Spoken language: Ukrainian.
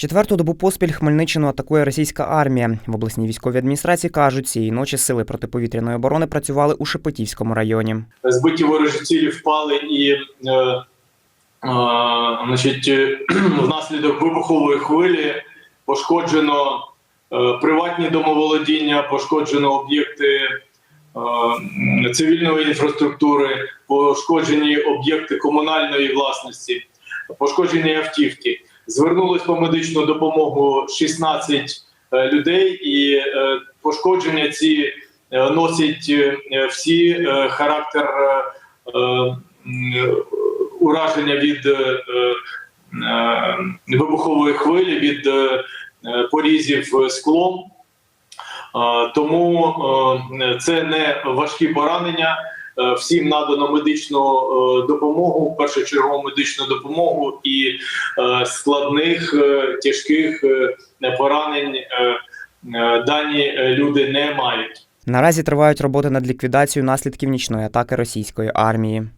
Четверту добу поспіль Хмельниччину атакує російська армія. В обласній військовій адміністрації кажуть, цієї ночі сили протиповітряної оборони працювали у Шепетівському районі. збиті ворожі цілі впали і е, е, значить, е, внаслідок вибухової хвилі пошкоджено е, приватні домоволодіння, пошкоджено об'єкти е, цивільної інфраструктури, пошкоджені об'єкти комунальної власності, пошкоджені автівки. Звернулись по медичну допомогу 16 е, людей, і е, пошкодження ці е, носять всі характер ураження від вибухової хвилі, від порізів склом. Тому це не важкі поранення. Е, Всім надано медичну е, допомогу, першочергову медичну допомогу і е, складних тяжких поранень дані люди не мають. Наразі тривають роботи над ліквідацією наслідків нічної атаки російської армії.